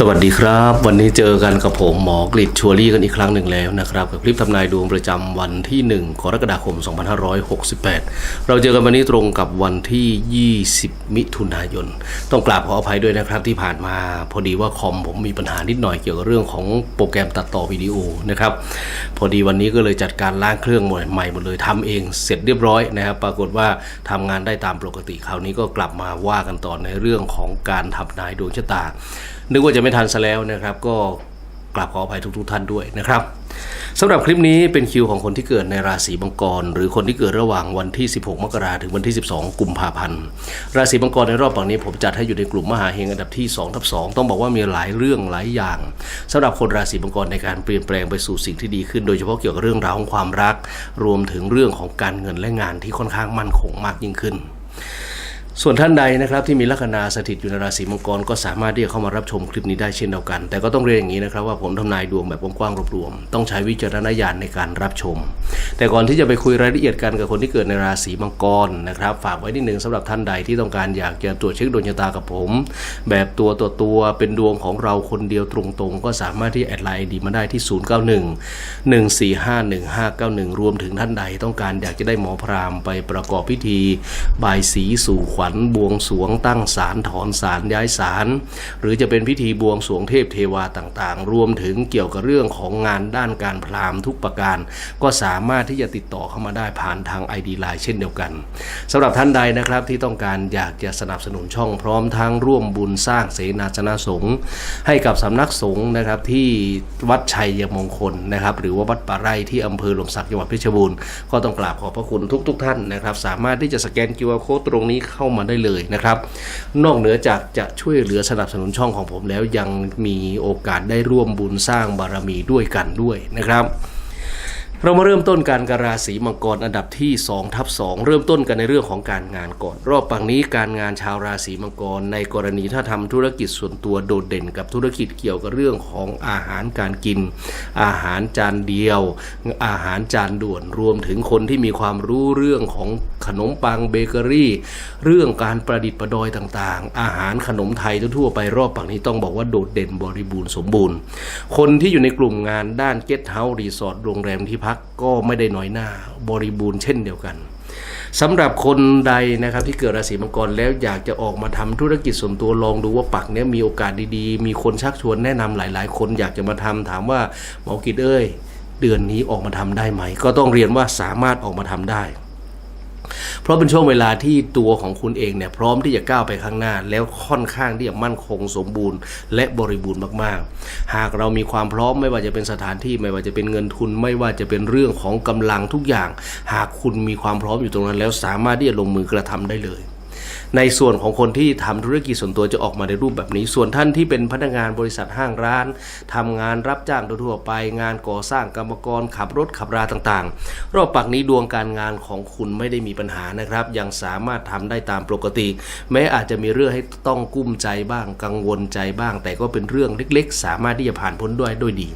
สวัสดีครับ วันนี้เจอกันกับผมหมอกฤษชัวรี่กันอีกครั้งหนึ่งแล้วนะครับกับคลิปทำนายดวงประจำวันที่ 1 กรกฎาคม 2568 เราเจอกันวันนี้ตรงกับวันที่ 20 มิถุนายน ต้องกราบขออภัยด้วยนะครับที่ผ่านมาพอดีว่าคอมผมมีปัญหานิดหน่อยเกี่ยวกับเรื่องของโปรแกรมตัดต่อวิดีโอนะครับพอดีวันนี้ก็เลยจัดการล้างเครื่องใหม่หมดเลยทำเองเสร็จเรียบร้อยนะครับปรากฏว่าทำงานได้ตามปกติคราวนี้ก็กลับมาว่ากันต่อในเรื่องของการทำนายดวงชะตานึกว่าจะไม่ทันซะแล้วนะครับ ก็กราบขออภัยทุกๆท่านด้วยนะครับสำหรับคลิปนี้เป็นคิวของคนที่เกิดในราศีมังกร หรือคนที่เกิดระหว่างวันที่ 16 มกราถึงวันที่ 12 กุมภาพันธ์ ราศีมังกรในรอบฝั่งนี้ผมจัดให้อยู่ในกลุ่มมหาเฮงอันดับที่2ทับ2ต้องบอกว่ามีหลายเรื่องหลายอย่างสำหรับคนราศีมังกรในการเปลี่ยนแปลงไปสู่สิ่งที่ดีขึ้น โดยเฉพาะเกี่ยวกับเรื่องราวของความรัก รวมถึงเรื่องของการเงินและงานที่ค่อนข้างมั่นคงมากยิ่งขึ้น ส่วนท่านใดนะครับที่มีลัคนาสถิตอยู่ในราศีมังกรก็สามารถที่จะเข้ามารับชมคลิปนี้ได้เช่นเดียวกัน แต่ก็ต้องเรียนอย่างนี้นะครับว่าผมทำนายดวงแบบกว้างๆรวมๆต้องใช้วิจารณญาณในการรับชม แต่ก่อนที่จะไปคุยรายละเอียดกันกับคนที่เกิดในราศีมังกรนะครับฝากไว้นิดหนึ่งสำหรับท่านใดที่ต้องการอยากจะตรวจเช็คดวงชะตากับผม แบบตัวตัวตัวเป็นดวงของเราคนเดียวตรงๆ ก็สามารถที่แอดไลน์ดีมาได้ที่ 091 145 1591 รวมถึงท่านใดต้องการอยากจะได้หมอพราหมณ์ไปประกอบพิธีบายสีสู่ขวัญบวงสวงตั้งศาลถอนศาลย้ายศาลหรือจะเป็นพิธีบวงสวงเทพเทวาต่างๆ รวมถึงเกี่ยวกับเรื่องของงานด้านการพราหมณ์ทุกประการ ก็สามารถที่จะติดต่อเข้ามาได้ผ่านทาง ID Line เช่นเดียวกันสำหรับท่านใดนะครับที่ต้องการอยากจะสนับสนุนช่องพร้อมทั้งร่วมบุญสร้างเสนาสนะสงฆ์ให้กับสำนักสงฆ์นะครับที่วัดชัยมงคลนะครับหรือว่าวัดป่าไร่ที่อำเภอหลมสักจังหวัดเพชรบูรณ์ก็ต้องกราบขอบพระคุณทุกๆท่านนะครับสามารถที่จะสแกน QR Code ตรงนี้เข้ามาได้เลยนะครับ นอกเหนือจากจะช่วยเหลือสนับสนุนช่องของผมแล้วยังมีโอกาสได้ร่วมบุญสร้างบารมีด้วยกันด้วยนะครับ เรามาเริ่มต้นการกราศีมังกรอันดับที่2ทับ2เริ่มต้นกันในเรื่องของการงานก่อน รอบปังนี้การงานชาวราศีมังกร ในกรณีถ้าทำธุรกิจส่วนตัวโดดเด่นกับธุรกิจเกี่ยวกับเรื่องของอาหารการกิน อาหารจานเดียว อาหารจานด่วนรวมถึงคนที่มีความรู้เรื่องของขนมปังเบเกอรี่ เรื่องการประดิษฐ์ประดอยต่างๆ อาหารขนมไทยทั่วไปรอบปังนี้ต้องบอกว่าโดดเด่นบริบูรณ์สมบูรณ์ คนที่อยู่ในกลุ่มงานด้านเกสต์เฮาส์รีสอร์ทโรงแรมที่พักก็ไม่ได้น้อยหน้าบริบูรณ์เช่นเดียวกันสำหรับคนใดนะครับที่เกิดราศีมังกรแล้วอยากจะออกมาทำธุรกิจส่วนตัวลองดูว่าปักเนี้ยมีโอกาสดีๆ มีคนชักชวนแนะนำหลาย ๆ คนอยากจะมาทำถามว่าหมอกิจเอ้ยเดือนนี้ออกมาทำได้ไหม ก็ต้องเรียนว่าสามารถออกมาทำได้ เพราะเป็นช่วงเวลาที่ตัวของคุณเองเนี่ยพร้อมที่จะก้าวไปข้างหน้า แล้วค่อนข้างที่จะมั่นคงสมบูรณ์ และบริบูรณ์มาก ๆ หากเรามีความพร้อมไม่ว่าจะเป็นสถานที่ไม่ว่าจะเป็นเงินทุน ไม่ว่าจะเป็นเรื่องของกำลังทุกอย่าง หากคุณมีความพร้อมอยู่ตรงนั้นแล้วสามารถที่จะลงมือกระทำได้เลย ในส่วนของคนที่ทำธุรกิจส่วนตัวจะออกมาในรูปแบบนี้ ส่วนท่านที่เป็นพนักงานบริษัทห้างร้านทำงานรับจ้างทั่วไป งานก่อสร้างกรรมกรขับรถขับราต่างๆ รอบปักนี้ดวงการงานของคุณไม่ได้มีปัญหานะครับ ยังสามารถทำได้ตามปกติ แม้อาจจะมีเรื่องให้ต้องกุ้มใจบ้างกังวลใจบ้าง แต่ก็เป็นเรื่องเล็กๆ สามารถที่จะผ่านพ้นด้วยด้วยดี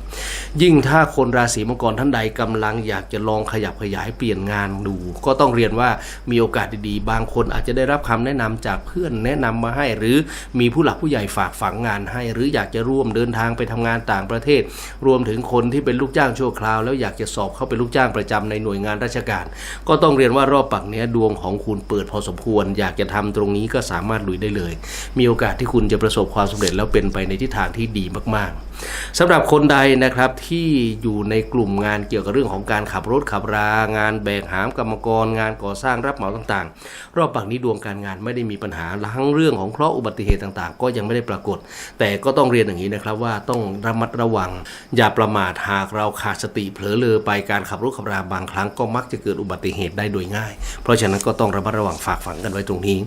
ยิ่งถ้าคนราศีมังกรท่านใดกำลังอยากจะลองขยับขยายเปลี่ยนงานดู ก็ต้องเรียนว่ามีโอกาสดีๆ บางคนอาจจะได้รับคำแนะนำจากเพื่อนแนะนำมาให้ หรือมีผู้หลักผู้ใหญ่ฝากฝังงานให้ หรืออยากจะร่วมเดินทางไปทำงานต่างประเทศ รวมถึงคนที่เป็นลูกจ้างชั่วคราว แล้วอยากจะสอบเข้าเป็นลูกจ้างประจำในหน่วยงานราชการ ก็ต้องเรียนว่ารอบปักเนี้ยดวงของคุณเปิดพอสมควร อยากจะทำตรงนี้ก็สามารถลุยได้เลย มีโอกาสที่คุณจะประสบความสำเร็จแล้วเป็นไปในทิศทางที่ดีมาก ๆสำหรับคนใดนะครับที่อยู่ในกลุ่มงานเกี่ยวกับเรื่องของการขับรถขับรางานแบกหามกรรมกรงานก่อสร้างรับเหมาต่างๆ รอบปักนี้ดวงการงานไม่ได้มีปัญหาทั้งเรื่องของเคราะห์อุบัติเหตุต่างๆ ก็ยังไม่ได้ปรากฏ แต่ก็ต้องเรียนอย่างนี้นะครับว่าต้องระมัดระวัง อย่าประมาทหากเราขาดสติเผลอเลอไปการขับรถขับราบางครั้งก็มักจะเกิดอุบัติเหตุได้โดยง่าย เพราะฉะนั้นก็ต้องระมัดระวังฝากฝังกันไว้ตรงนี้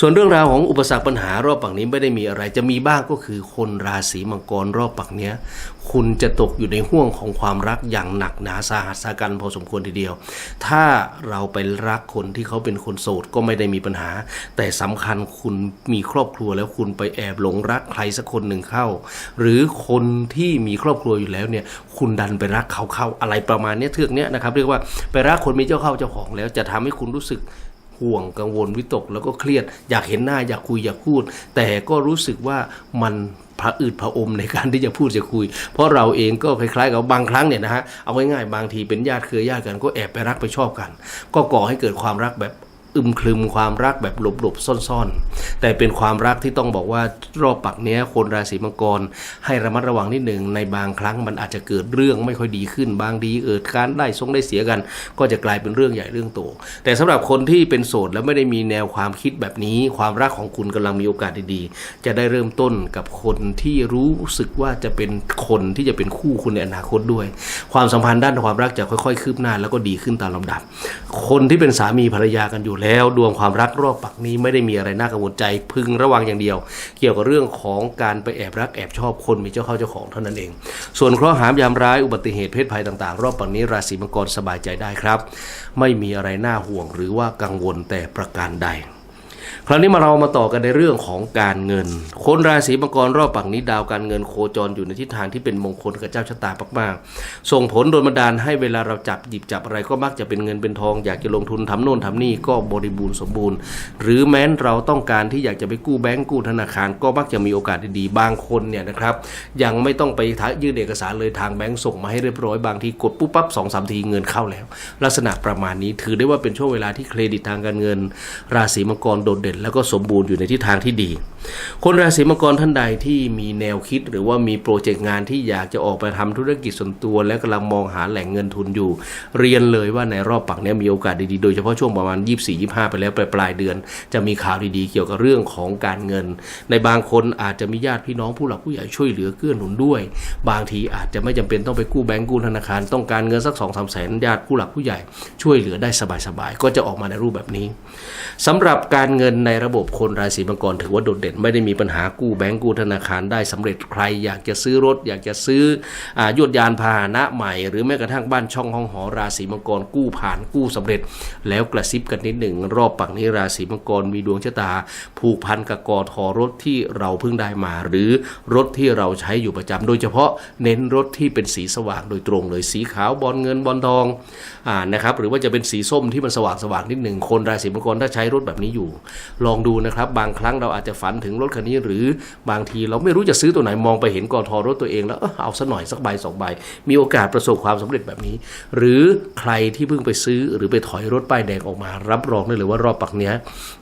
ส่วนเรื่องราวของอุปสรรคปัญหารอบปักนี้ไม่ได้มีอะไรจะมีบ้างก็คือคนราศีมังกรรอบปักเนี้ยคุณจะตกอยู่ในห่วงของความรักอย่างหนักหนาสาหัสสากันพอสมควรทีเดียว ถ้าเราไปรักคนที่เขาเป็นคนโสดก็ไม่ได้มีปัญหาแต่สำคัญคุณมีครอบครัวแล้วคุณไปแอบหลงรักใครสักคนหนึ่งเข้า หรือคนที่มีครอบครัวอยู่แล้วเนี่ย คุณดันไปรักเขาเข้าอะไรประมาณนี้เทือกเนี้ยนะครับ เรียกว่าไปรักคนมีเจ้าเข้าเจ้าของแล้วจะทำให้คุณรู้สึกห่วงกังวลวิตกแล้วก็เครียด อยากเห็นหน้าอยากคุยอยากพูด แต่ก็รู้สึกว่ามันพระอืดพระอมในการที่จะพูดจะคุย เพราะเราเองก็คล้ายๆกับบางครั้งเนี่ยนะฮะเอาง่ายๆบางทีเป็นญาติเครือญาติกันก็แอบไปรักไปชอบกัน ก็ก่อให้เกิดความรักแบบ อึมครึมความรักแบบหลบๆซ่อนๆ แต่เป็นความรักที่ต้องบอกว่ารอบปักเนี้ยคนราศีมังกร ให้ระมัดระวังนิดหนึ่งในบางครั้งมันอาจจะเกิดเรื่องไม่ค่อยดีขึ้นบางทีเกิดการได้ทรงได้เสียกัน ก็จะกลายเป็นเรื่องใหญ่เรื่องโต แต่สำหรับคนที่เป็นโสดแล้วไม่ได้มีแนวความคิดแบบนี้ ความรักของคุณกำลังมีโอกาสดีๆ จะได้เริ่มต้นกับคนที่รู้สึกว่าจะเป็นคนที่จะเป็นคู่คุณในอนาคตด้วย ความสัมพันธ์ด้านความรักจะค่อยๆ คืบหน้าแล้วก็ดีขึ้นตามลำดับ คนที่เป็นสามีภรรยากันอยู่อยู่แล้ว ดวงความรักรอบปักนี้ไม่ได้มีอะไรน่ากังวลใจพึงระวังอย่างเดียว เกี่ยวกับเรื่องของการไปแอบรักแอบชอบคนมีเจ้าเข้าเจ้าของเท่านั้นเอง ส่วนเคราะห์หามยามร้ายอุบัติเหตุเพศภัยต่างๆ รอบปักนี้ราศีมังกรสบายใจได้ครับ ไม่มีอะไรน่าห่วงหรือว่ากังวลแต่ประการใด คราวนี้มาเรามาต่อกันในเรื่องของการเงิน คนราศีมังกรรอบปักนี้ดาวการเงินโคจรอยู่ในทิศทางที่เป็นมงคลกับเจ้าชะตามากๆ ส่งผลโดนบันดาลให้เวลาเราจับหยิบจับอะไรก็มักจะเป็นเงินเป็นทอง อยากจะลงทุนทำโน่นทำนี่ก็บริบูรณ์สมบูรณ์ หรือแม้นเราต้องการที่อยากจะไปกู้แบงก์กู้ธนาคารก็มักจะมีโอกาสดีๆบางคนเนี่ยนะครับยังไม่ต้องไปยื่นเอกสารเลยทางแบงก์ส่งมาให้เรียบร้อยบางทีกดปุ๊บปั๊บสองสามทีเงินเข้าแล้ว ลักษณะประมาณนี้ถือได้ว่าเป็นช่วงเวลาที่เครดิตทางการเงิน ราศีมังกรโดดเด่นแล้วก็สมบูรณ์อยู่ในทิศทางที่ดีคนราศีมังกรท่านใดที่มีแนวคิดหรือว่ามีโปรเจกต์งานที่อยากจะออกไปทำธุรกิจส่วนตัว และกำลังมองหาแหล่งเงินทุนอยู่ เรียนเลยว่าในรอบปักนี้มีโอกาสดีๆ โดยเฉพาะช่วงประมาณ 24-25 ไปแล้วปลายปลายเดือน จะมีข่าวดีๆ เกี่ยวกับเรื่องของการเงิน ในบางคนอาจจะมีญาติพี่น้องผู้หลักผู้ใหญ่ช่วยเหลือเกื้อหนุนด้วย บางทีอาจจะไม่จำเป็นต้องไปกู้แบงก์กู้ธนาคารต้องการเงินสัก2องสามแสนญาติผู้หลักผู้ใหญ่ช่วยเหลือได้สบายๆก็จะออกมาในรูปแบบนี้สำหรับการเงินในระบบคนราศีมังกรถือว่าโดดเด่นไม่ได้มีปัญหากู้แบงก์กู้ธนาคารได้สำเร็จใคร อยากจะซื้อรถ อยากจะซื้ออยวดยานพาหนะใหม่ หรือแม้กระทั่งบ้านช่องห้องหอราศีมังกรกู้ผ่านกู้สำเร็จ แล้วกระซิบกันนิดหนึ่งรอบปักนี้ราศีมังกรมีดวงชะตา ผูกพันกับกอทอรถที่เราเพิ่งได้มา หรือรถที่เราใช้อยู่ประจำโดยเฉพาะเน้นรถที่เป็นสีสว่างโดยตรงเลยสีขาวบอลเงินบอลทอง อ่านะครับ หรือว่าจะเป็นสีส้มที่มันสว่างสว่างนิดหนึ่งคนราศีมังกรถ้าใช้รถแบบนี้อยู่ ลองดูนะครับ บางครั้งเราอาจจะฝันถึงรถคันนี้ หรือบางทีเราไม่รู้จะซื้อตัวไหนมองไปเห็นกอทอรถตัวเองแล้วเออเอาสัหน่อยสักใบสองใบ มีโอกาสประสบความสำเร็จแบบนี้ หรือใครที่เพิ่งไปซื้อหรือไปถอยรถป้ายแดงออกมา รับรองได้เลยว่ารอบปักเนี้ย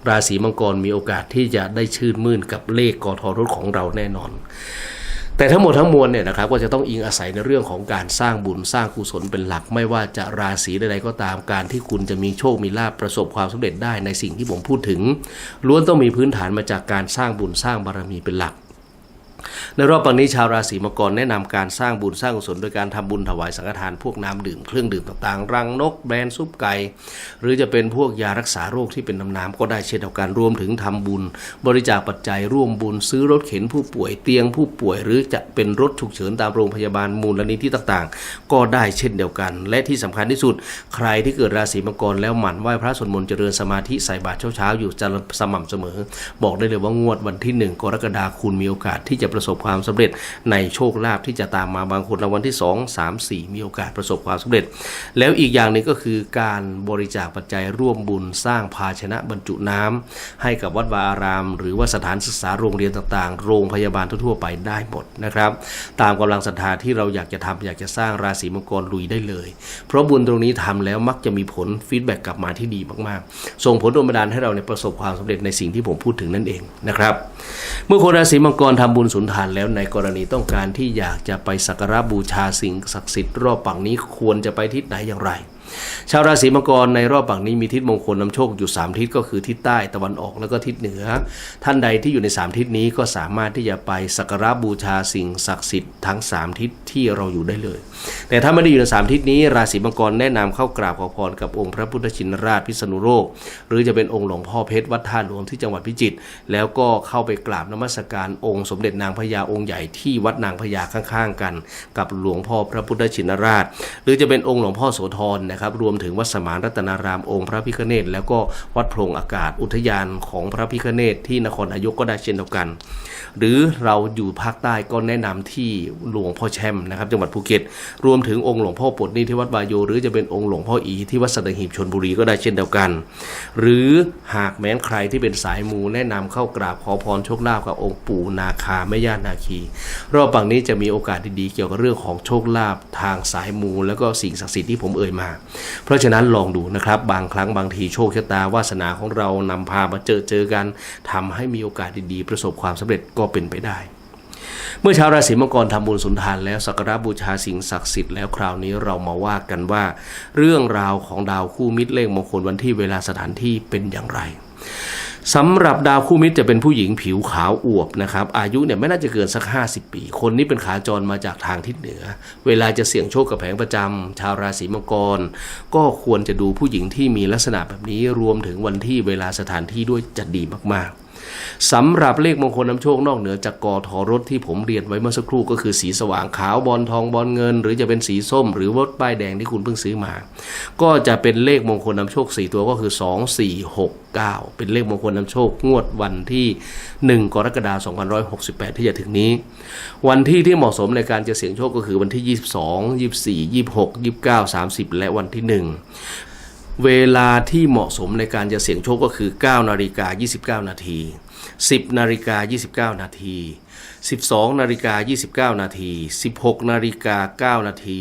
ราศีมังกรมีโอกาสที่จะได้ชื่นมื่นกับเลขกอทอรถของเราแน่นอน แต่ทั้งหมดทั้งมวลเนี่ยนะครับก็จะต้องอิงอาศัยในเรื่องของการสร้างบุญสร้างกุศลเป็นหลัก ไม่ว่าจะราศีใดๆก็ตามการที่คุณจะมีโชคมีลาภประสบความสำเร็จได้ในสิ่งที่ผมพูดถึงล้วนต้องมีพื้นฐานมาจากการสร้างบุญสร้างบารมีเป็นหลัก ในรอบปังนี้ชาวราศีมังกรแนะนำการสร้างบุญสร้างกุศลโดยการทำบุญถวายสังฆทานพวกน้ำดื่มเครื่องดื่มต่างๆ รังนกแบรนด์ซุปไก่หรือจะเป็นพวกยารักษาโรคที่เป็นน้ำน้ำก็ได้เช่นเดียวกันรวมถึงทำบุญ บริจาคปัจจัยร่วมบุญซื้อรถเข็นผู้ป่วยเตียงผู้ป่วย หรือจะเป็นรถฉุกเฉินตามโรงพยาบาลมูลนิธิต่างๆ ก็ได้เช่นเดียวกัน และที่สำคัญที่สุด ใครที่เกิดราศีมังกรแล้วหมั่นไหว้พระสวดมนต์เจริญสมาธิใส่บาตรเช้าๆอยู่จะสม่ำเสมอ บอกได้เลยว่างวดวันที่หนึ่งกรกฎาคมคุณมีโอกาสที่จะประสสบความสำเร็จในโชคลาภที่จะตามมาบางคนรางวัลที่ 2 3 4 มีโอกาสประสบความสำเร็จ แล้วอีกอย่างหนึ่งก็คือการบริจาคปัจจัยร่วมบุญสร้างภาชนะบรรจุน้ำให้กับวัดวาอาราม หรือว่าสถานศึกษาโรงเรียนต่างๆ โรงพยาบาลทั่วๆไปได้หมดนะครับ ตามกำลังศรัทธาที่เราอยากจะทำอยากจะสร้างราศีมังกรลุยได้เลย เพราะบุญตรงนี้ทำแล้วมักจะมีผลฟีดแบ็กกลับมาที่ดีมากๆ ส่งผลโดนบันดาลให้เราเนี่ยประสบความสำเร็จในสิ่งที่ผมพูดถึงนั่นเองนะครับ เมื่อคนราศีมังกรทำบุญสุนทานแล้วในกรณีต้องการที่อยากจะไปสักการะบูชาสิ่งศักดิ์สิทธิ์รอบฝั่งนี้ควรจะไปทิศไหนอย่างไร ชาวราศีมังกรในรอบฝั่งนี้มีทิศมงคลนำโชคอยู่ 3 ทิศก็คือทิศใต้ตะวันออกแล้วก็ทิศเหนือ ท่านใดที่อยู่ใน 3 ทิศนี้ก็สามารถที่จะไปสักการะบูชาสิ่งศักดิ์สิทธิ์ทั้ง 3 ทิศที่เราอยู่ได้เลย แต่ถ้าไม่ได้อยู่ใน3ทิศนี้ ราศีมังกรแนะนำเข้ากราบขอพรกับองค์พระพุทธชินราชพิษณุโลกหรือจะเป็นองค์หลวงพ่อเพชรวัดท่าหลวงที่จังหวัดพิจิตรแล้วก็เข้าไปกราบนมัสการองค์สมเด็จนางพญาองค์ใหญ่ที่วัดนางพญาข้างๆ กัน กับหลวงพ่อพระพุทธชินราช หรือจะเป็นองค์หลวงพ่อโสธรนะครับรวมถึงวัดสมานรัตนารามองค์พระพิฆเนศแล้วก็วัดโพรงอากาศอุทยานของพระพิฆเนศที่นครนายกก็ได้เช่นเดียวกัน หรือเราอยู่ภาคใต้ก็แนะนำที่หลวงพ่อแช่มนะครับจังหวัดภูเก็ต รวมถึงองค์หลวงพ่อปดนี่ที่วัดวายโย หรือจะเป็นองค์หลวงพ่ออีที่วัดสัตหีบชนบุรีก็ได้เช่นเดียวกัน หรือหากแม้นใครที่เป็นสายมูแนะนำเข้ากราบขอพรโชคลาภกับองค์ปู่นาคาแม่ย่านาคี รอบฝั่งนี้จะมีโอกาสดีๆเกี่ยวกับเรื่องของโชคลาภทางสายมู แล้วก็สิ่งศักดิ์สิทธิ์ที่ผมเอ่ยมาเพราะฉะนั้นลองดูนะครับ บางครั้งบางทีโชคชะตาวาสนาของเรานำพามาเจอเจอกันทำให้มีโอกาสดีๆ ประสบความสำเร็จก็เป็นไปได้ เมื่อชาวราศีมังกรทำบุญสุนทานแล้วสักการะบูชาสิ่งศักดิ์สิทธิ์แล้วคราวนี้เรามาว่ากันว่า เรื่องราวของดาวคู่มิตรเลขมงคลวันที่เวลาสถานที่เป็นอย่างไร สำหรับดาวคู่มิตรจะเป็นผู้หญิงผิวขาวอวบนะครับ อายุเนี่ยไม่น่าจะเกินสัก 50 ปี คนนี้เป็นขาจรมาจากทางทิศเหนือ เวลาจะเสี่ยงโชคกับแผงประจำชาวราศีมังกร ก็ควรจะดูผู้หญิงที่มีลักษณะแบบนี้รวมถึงวันที่เวลาสถานที่ด้วยจะดีมากๆ สำหรับเลขมงคลนำโชคนอกเหนือจากกอทอรถที่ผมเรียนไว้เมื่อสักครู่ก็คือสีสว่างขาวบอลทองบอลเงิน หรือจะเป็นสีส้ม หรือรถป้ายแดงที่คุณเพิ่งซื้อมา ก็จะเป็นเลขมงคลนำโชค 4 ตัวก็คือ 2 4 6 9 เป็นเลขมงคลนำโชคงวดวันที่ 1 กรกฎาคม2568 ที่จะถึงนี้ วันที่ที่เหมาะสมในการจะเสี่ยงโชคก็คือวันที่ 22 24 26 29 30 และวันที่ 1 เวลาที่เหมาะสมในการจะเสี่ยงโชคก็คือ 9 นาฬิกา 29 นาที 10 นาฬิกา 29 นาที 12นาฬิกา29 นาที 16นาฬิกา9นาที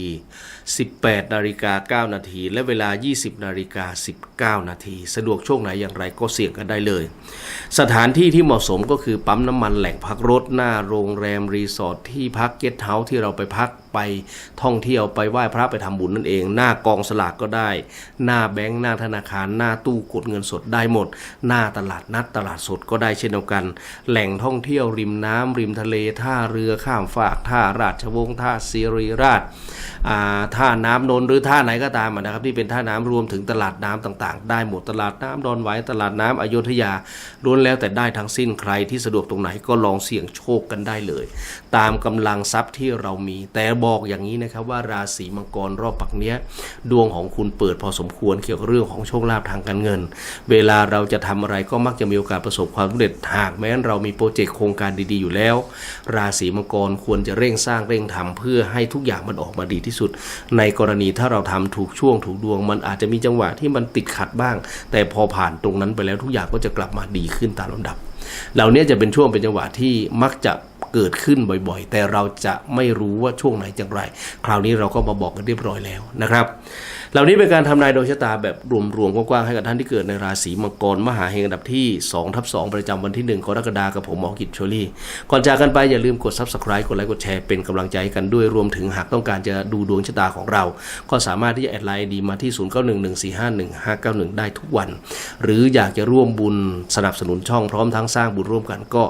18นาฬิกา9นาที และเวลา 20นาฬิกา19 นาที สะดวกช่วงไหนอย่างไรก็เสี่ยงกันได้เลย สถานที่ที่เหมาะสมก็คือปั๊มน้ำมันแหล่งพักรถหน้าโรงแรมรีสอร์ทที่พักเกสต์เฮาส์ที่เราไปพักไปท่องเที่ยวไปไหว้พระไปทำบุญนั่นเอง หน้ากองสลากก็ได้ หน้าแบงค์หน้าธนาคาร หน้าตู้กดเงินสดได้หมด หน้าตลาดนัดตลาดสดก็ได้เช่นเดียวกัน แหล่งท่องเที่ยวริมน้ำริมทะเลท่าเรือข้ามฝากท่าราชวงศ์ท่าซีรีราชท่าน้ำนนหรือท่าไหนก็ตามนะครับ ที่เป็นท่าน้ำรวมถึงตลาดน้ำต่างๆ ได้หมดตลาดน้ำดอนไหวายตลาดน้ำอโยธยาล้วนแล้วแต่ได้ทั้งสิ้นใครที่สะดวกตรงไหนก็ลองเสี่ยงโชคกันได้เลย ตามกำลังทรัพย์ที่เรามี แต่บอกอย่างนี้นะครับว่าราศีมังกรรอบปักเนี้ยดวงของคุณเปิดพอสมควรเกี่ยวกับเรื่องของโชคลาภทางการเงิน เวลาเราจะทำอะไรก็มักจะมีโอกาสประสบความสำเร็จหากแม้นเรามีโปรเจกต์โครงการดีๆอยู่แล้วราศีมังกรควรจะเร่งสร้างเร่งทำเพื่อให้ทุกอย่างมันออกมาดีที่สุด ในกรณีถ้าเราทำถูกช่วงถูกดวง มันอาจจะมีจังหวะที่มันติดขัดบ้าง แต่พอผ่านตรงนั้นไปแล้วทุกอย่างก็จะกลับมาดีขึ้นตามลำดับ เหล่านี้จะเป็นช่วงเป็นจังหวะที่มักจะเกิดขึ้นบ่อยๆ แต่เราจะไม่รู้ว่าช่วงไหนอย่างไร คราวนี้เราก็มาบอกกันเรียบร้อยแล้วนะครับ เหล่านี้เป็นการทำนายดวงชะตาแบบรวมๆกว้างๆให้กับท่านที่เกิดในราศีมังกรมหาเฮงอันดับที่2ทับ2ประจำวันที่ 1กรกฎาคมกับผมหมอกิจโชลี่ก่อนจากกันไปอย่าลืมกด subscribe กดไลค์กดแชร์เป็นกำลังใจให้กันด้วยรวมถึงหากต้องการจะดูดวงชะตาของเรา ก็สามารถที่จะแอดไลน์ดีมาที่ 0911451591 ได้ทุกวัน หรืออยากจะร่วมบุญสนับสนุนช่องพร้อมทั้งสร้างบุญร่วมกันก็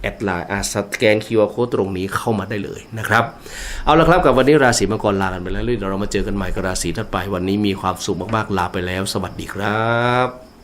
แอดไลน์อาสแกน QR Code ตรงนี้เข้ามาได้เลยนะครับ เอาละครับกับวันนี้ราศีมังกรลากันไปแล้วเดี๋ยวเรามาเจอกันใหม่กับราศีถัดไป วันนี้มีความสุขมากๆลาไปแล้ว สวัสดีครับ